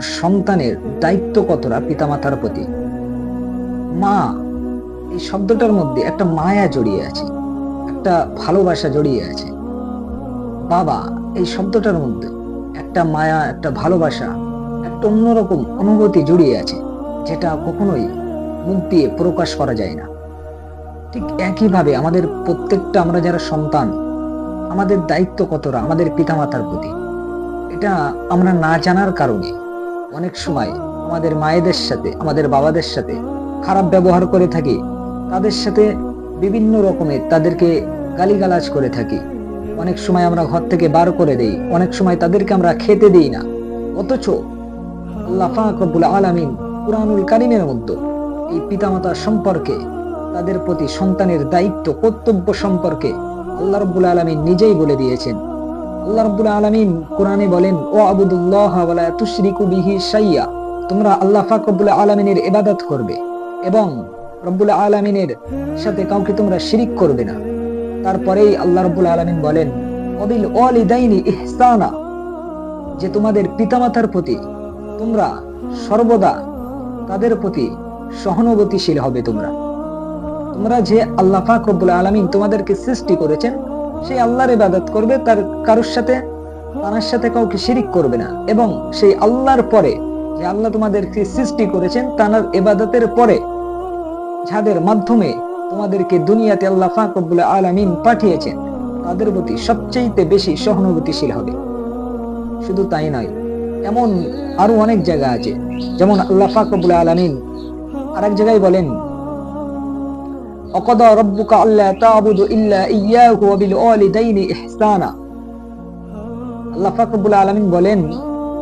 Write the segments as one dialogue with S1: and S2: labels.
S1: সন্তানের দায়িত্ব কতটা পিতামাতার প্রতি। মা, এই শব্দটার মধ্যে একটা মায়া জড়িয়ে আছে, একটা ভালোবাসা জড়িয়ে আছে। বাবা, এই শব্দটার মধ্যে একটা মায়া, একটা ভালোবাসা, একটা অন্যরকম অনুভূতি জড়িয়ে আছে, যেটা কখনোই মুখ দিয়ে প্রকাশ করা যায় না। ঠিক একইভাবে আমাদের প্রত্যেকটা আমরা যারা সন্তান, আমাদের দায়িত্ব কতটা আমাদের পিতামাতার প্রতি, এটা আমরা না জানার কারণে অনেক সময় আমাদের মায়েদের সাথে, আমাদের বাবাদের সাথে খারাপ ব্যবহার করে থাকি। তাদের সাথে বিভিন্ন রকমের তাদেরকে গালিগালাজ করে থাকি। অনেক সময় আমরা ঘর থেকে বার করে দেই, অনেক সময় তাদেরকে আমরা খেতে দিই না। অথচ আল্লাহ পাক রব্বুল আলামিন কুরআনুল কারিমের মধ্যে এই পিতামাতা সম্পর্কে, তাদের প্রতি সন্তানের দায়িত্ব, কর্তব্য সম্পর্কে আল্লাহ রব্বুল আলামিন নিজেই বলে দিয়েছেন। আল্লাহ রব্বুল কোরআনে বলেন ও আবুদুল্লাহ তোমরা আল্লাহ ইবাদত করবে এবং রব্বুল সাথে কাউকে তোমরা শিরিক করবে না। তারপরেই আল্লাহ রব্বুল বলেন অবিল ইহসানা। যে তোমাদের পিতামাতার প্রতি তোমরা সর্বদা তাদের প্রতি সহানুভূতিশীল হবে তোমরা। তোমরা যে আল্লাহ পাক রব্বুল আলামিন তোমাদেরকে সৃষ্টি করেছেন সেই আল্লাহর ইবাদত করবে, তার কারোর সাথে, তার সাথে কাউকে শিরিক করবে না। এবং সেই আল্লাহর পরে, যে আল্লাহ তোমাদেরকে সৃষ্টি করেছেন, তার ইবাদতের পরে, যাদের মাধ্যমে তোমাদেরকে দুনিয়াতে আল্লাহ পাক রব্বুল আলামিন পাঠিয়েছেন, তাদের প্রতি সবচেয়ে বেশি সহানুভূতিশীল হবে। শুধু তাই নয়, এমন আরও অনেক জায়গা আছে, যেমন আল্লাহ পাক রব্বুল আলামিন আরেক জায়গায় বলেন রব্বুকা আল্লাহ তা'বুদু ইল্লা ইয়্যাহু ওয়া বিল ওয়ালিদাইনি আল্লাহ পাক রব্বুল আলামিন বলেন,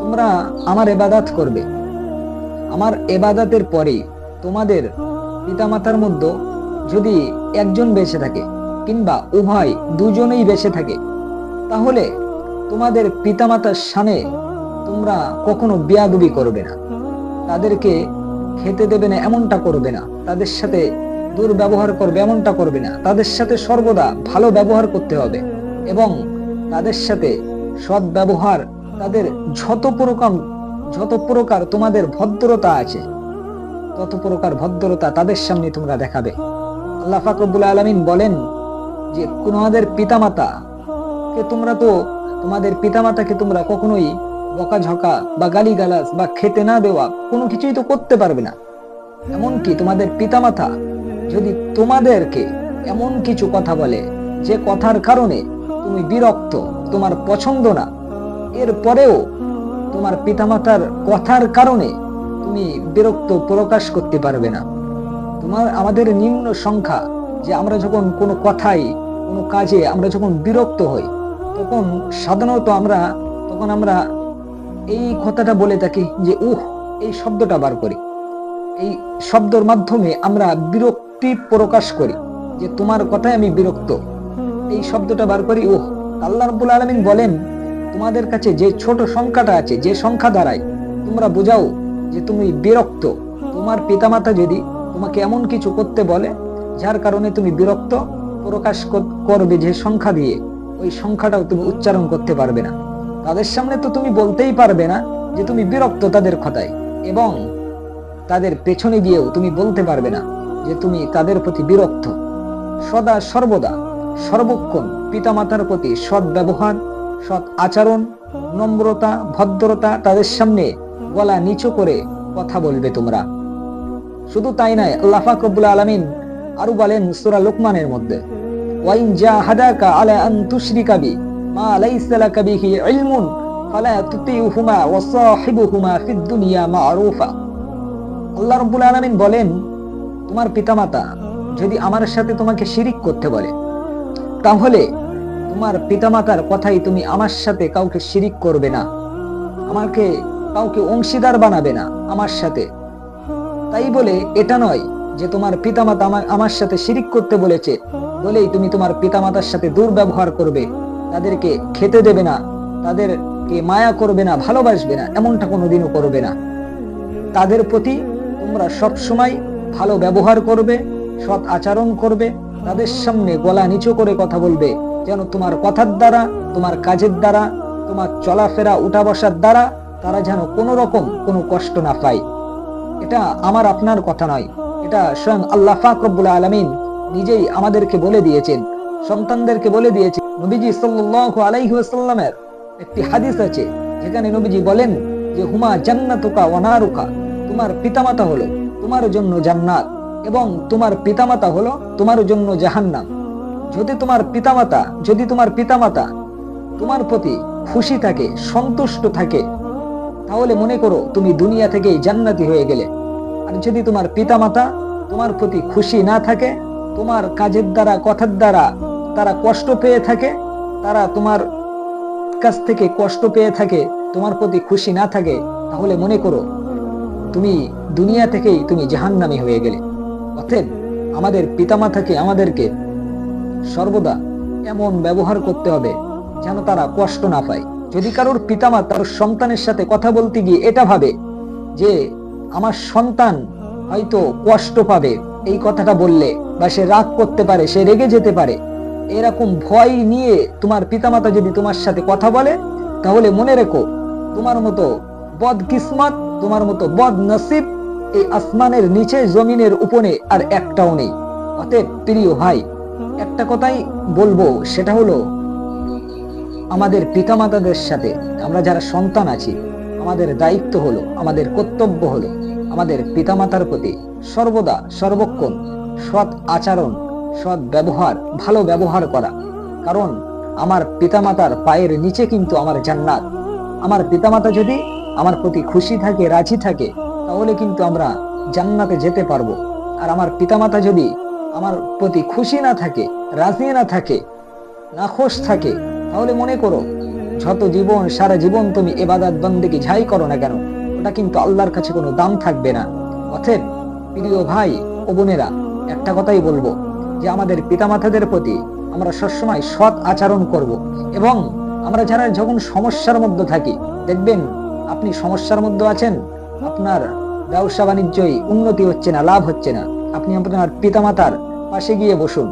S1: তোমরা আমার ইবাদত করবে। আমার ইবাদতের পরে তোমাদের পিতামাতার মধ্যে যদি একজন বেঁচে থাকে কিংবা উভয় দুজনেই বেঁচে থাকে, তাহলে তোমাদের পিতামাতার সামনে তোমরা কখনো বিয়াদবি করবে না। তাদেরকে খেতে দেবে না, এমনটা করবে না। তাদের সাথে দুর্ব্যবহার করবে এমনটা করবে না। তাদের সাথে সর্বদা ভালো ব্যবহার করতে হবে এবং তাদের সাথে সৎ ব্যবহার, তাদের যত প্রকার যত প্রকার তোমাদের ভদ্রতা আছে, তত প্রকার ভদ্রতা তাদের সামনে তোমরা দেখাবে। আল্লাহ ফাকরুল আলমিন বলেন যে, তোমাদের পিতামাতা কে তোমরা তো, তোমাদের পিতামাতাকে তোমরা কখনোই বকাঝকা বা গালিগালাজ বা খেতে না দেওয়া কোনো কিছুই তো করতে পারবে না। এমনকি তোমাদের পিতামাতা যদি তোমাদেরকে এমন কিছু কথা বলে, যে কথার কারণে তুমি বিরক্ত, তোমার পছন্দ না এরপরেও তোমার পিতামাতার কথার কারণে তুমি বিরক্ত প্রকাশ করতে পারবে না। তোমার, আমাদের নিম্ন সংখ্যা, যে আমরা যখন কোনো কথাই, কোনো কাজে আমরা যখন বিরক্ত হই, তখন সাধারণত আমরা, তখন আমরা এই কথাটা বলে থাকি যে, উহ, এই শব্দটা বার করি। এই শব্দর মাধ্যমে আমরা বিরক্তি প্রকাশ করি যে তোমার কথায় আমি বিরক্ত। এই শব্দটা বার করি, উহ, আল্লাহ রাব্বুল আলামিন বলেন, তোমাদের কাছে যে ছোট সংখ্যাটা আছে, যে সংখ্যা দ্বারাই তোমরা বোঝাও যে তুমি বিরক্ত। তোমার পিতামাতা যদি তোমাকে এমন কিছু করতে বলে, যার কারণে তুমি বিরক্ত, প্রকাশ করবে যে সংখ্যা দিয়ে, ওই সংখ্যাটাও তুমি উচ্চারণ করতে পারবে না। তাদের সামনে তো তুমি বলতেই পারবে না যে তুমি বিরক্ত তাদের কথায়, এবং তাদের পেছনে গিয়েও তুমি বলতে পারবে না। যে তুমি তাদের প্রতি বিরক্ত, সদা সর্বদা সর্বক্ষণ পিতামাতার প্রতি সৎ ব্যবহার, সৎ আচরণ, নম্রতা, ভদ্রতা তাদের সামনে গলা নিচু করে কথা বলবে তোমরা। শুধু তাই নয়, আল্লাহ ফাকরুল আলমিন আরও বলেন সুরা লোকমানের মধ্যে ওয়াইন জা হাদাকা আলা আন তুশরিকা বি মা লাইসা লাকা বিহি ইলমুন ফালা তুতিউহুমা ওয়া সাহিবুহুমা ফিদ দুনিয়া মা'রুফা। আল্লাহ রাব্বুল আলামিন বলেন তোমার পিতামাতা যদি আমার সাথে তোমাকে শিরিক করতে বলে, তাহলে তোমার পিতামাতার কথাই তুমি আমার সাথে কাউকে শিরিক করবে না। আমাকে কাউকে অংশীদার বানাবে না আমার সাথে। তাই বলে এটা নয় যে তোমার পিতামাতা আমার সাথে শিরিক করতে বলেছে, বলেই তুমি তোমার পিতামাতার সাথে দুর্ব্যবহার করবে। তাদেরকে খেতে দেবে না, তাদেরকে মায়া করবে না, ভালোবাসবে না, এমনটা কোনোদিনও করবে না। তাদের প্রতি তোমরা সব সময় ভালো ব্যবহার করবে, সৎ আচরণ করবে, তাদের সামনে গলা নিচু করে কথা বলবে, যেন তোমার কথার দ্বারা, তোমার কাজের দ্বারা, তোমার চলাফেরা উঠা বসার দ্বারা তারা যেন কোনো রকম কোনো কষ্ট না পায়। এটা আমার আপনার কথা নয়, এটা স্বয়ং আল্লাহ পাক রব্বুল আলামিন নিজেই আমাদেরকে বলে দিয়েছেন, সন্তানদেরকে বলে দিয়েছেন। নবীজি সাল্লাল্লাহু আলাইহি ওয়াসাল্লামের একটি হাদিস আছে, যেখানে নবীজি বলেন যে, হুমা জান্নাতুকা ওয়া নারুকা তোমার পিতামাতা হলো। তোমার জন্য জান্নাত এবং তোমার পিতামাতা হলো তোমার জন্য জাহান্নাম। যদি তোমার পিতামাতা, যদি তোমার পিতামাতা তোমার প্রতি খুশি থাকে, সন্তুষ্ট থাকে, তাহলে মনে করো তুমি দুনিয়া থেকেই জান্নাতি হয়ে গেলে। আর যদি তোমার পিতামাতা তোমার প্রতি খুশি না থাকে, তোমার কাজের দ্বারা, কথার দ্বারা তারা কষ্ট পেয়ে থাকে, তারা তোমার কাছ থেকে কষ্ট পেয়ে থাকে, তোমার প্রতি খুশি না থাকে, তাহলে মনে করো তুমি দুনিয়া থেকেই তুমি জাহান্নামী হয়ে গেলে। অতএব আমাদের পিতামাতাকে, আমাদেরকে সর্বদা এমন ব্যবহার করতে হবে যেন তারা কষ্ট না পায়। যদি কারোর পিতামাতা তার সন্তানের সাথে কথা বলতে গিয়ে এটা ভাবে যে, আমার সন্তান হয়তো কষ্ট পাবে এই কথাটা বললে বা সে রাগ করতে পারে, সে রেগে যেতে পারে, এরকম ভয় নিয়ে তোমার পিতামাতা যদি তোমার সাথে কথা বলে, তাহলে মনে রেখো তোমার মতো বদ কিসমত তোমার মতো বদ নসিব এই আসমানের নিচে, জমিনের উপরে আর একটাও নেই। অতএব প্রিয় ভাই, একটা কথাই বলব, সেটা হলো, আমাদের পিতামাতাদের সাথে আমরা যারা সন্তান আছি, আমাদের দায়িত্ব হলো, আমাদের কর্তব্য হলো, আমাদের পিতামাতার প্রতি সর্বদা সর্বক্ষণ সৎ আচরণ, সৎ ব্যবহার, ভালো ব্যবহার করা। কারণ আমার পিতামাতার পায়ের নিচে কিন্তু আমার জান্নাত। আমার পিতামাতা যদি আমার প্রতি খুশি থাকে, রাজি থাকে, তাহলে কিন্তু আমরা জান্নাতে যেতে পারব। আর আমার পিতামাতা যদি আমার প্রতি খুশি না থাকে, রাজি না থাকে নাখোশ থাকে, তাহলে মনে করো, যত জীবন, সারা জীবন তুমি এবাদাত বন্দেকে ঝাই করো না কেন, ওটা কিন্তু আল্লাহর কাছে কোনো দাম থাকবে না। অতএব, প্রিয় ভাই ও বোনেরা, একটা কথাই বলব, যে আমাদের পিতামাতাদের প্রতি আমরা সবসময় সৎ আচরণ করব। এবং আমরা যারা যখন সমস্যার মধ্যে থাকি, দেখবেন আপনি সমস্যার মধ্যে আছেন, আপনার ব্যবসা বাণিজ্যই উন্নতি হচ্ছে না, লাভ হচ্ছে না। আপনি আপনার পিতামাতার পাশে গিয়ে বসুন,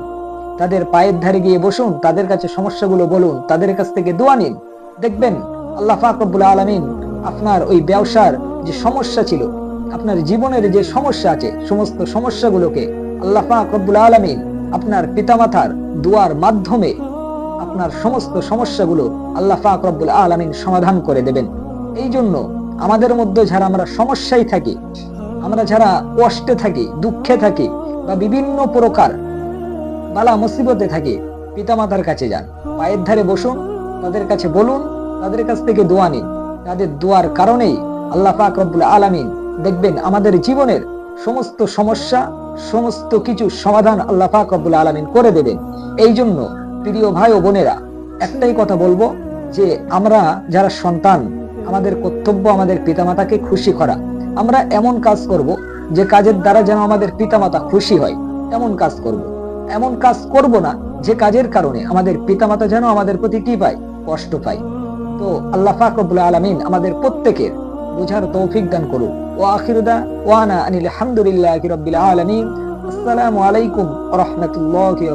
S1: তাদের পায়ের ধারে গিয়ে বসুন, তাদের কাছে সমস্যাগুলো বলুন, তাদের কাছ থেকে দোয়া নিন। দেখবেন আল্লাহ ফাকবুল আলমিন আপনার ওই ব্যবসার যে সমস্যা ছিল, আপনার জীবনের যে সমস্যা আছে, সমস্ত সমস্যাগুলোকে আল্লাহ ফাকবুল আলমিন আপনার পিতামাতার দোয়ার মাধ্যমে আপনার সমস্ত সমস্যাগুলো আল্লাহ পাক রব্বুল আলমিন সমাধান করে দেবেন। এই জন্য আমাদের মধ্যে যারা আমরা সমস্যায় থাকি, আমরা যারা কষ্টে থাকি, দুঃখে থাকি বা বিভিন্ন প্রকার বালা মুসিবতে থাকি, পিতামাতার কাছে যান, পায়ের ধারে বসুন, তাদের কাছে বলুন, তাদের কাছ থেকে দোয়া নিন। তাদের দোয়ার কারণেই আল্লাহ পাক রব্বুল আলামিন দেখবেন আমাদের জীবনের সমস্ত সমস্যা, সমস্ত কিছু সমাধান আল্লাহ পাক রব্বুল আলামিন করে দেবেন। এই জন্য প্রিয় ভাই ও বোনেরা, একটাই কথা বলব যে আমরা যারা সন্তান আমাদের কর্তব্য আমাদের পিতামাতাকে খুশি করা। আমরা এমন কাজ করব যে কাজের দ্বারা যেন আমাদের পিতামাতা খুশি হয়। এমন কাজ করব। এমন কাজ করব না যে কাজের কারণে আমাদের পিতামাতা যেন আমাদের প্রতি কি পায়? কষ্ট পায়। তো আল্লাহ পাক রব্বুল আলামিন আমাদের প্রত্যেকের বোঝার তৌফিক দান করুন। ও আখিরুদা ওয়ানা আনিল হামদুলিল্লাহি রাব্বিল আলামিন। আসসালামু আলাইকুম রাহমাতুল্লাহি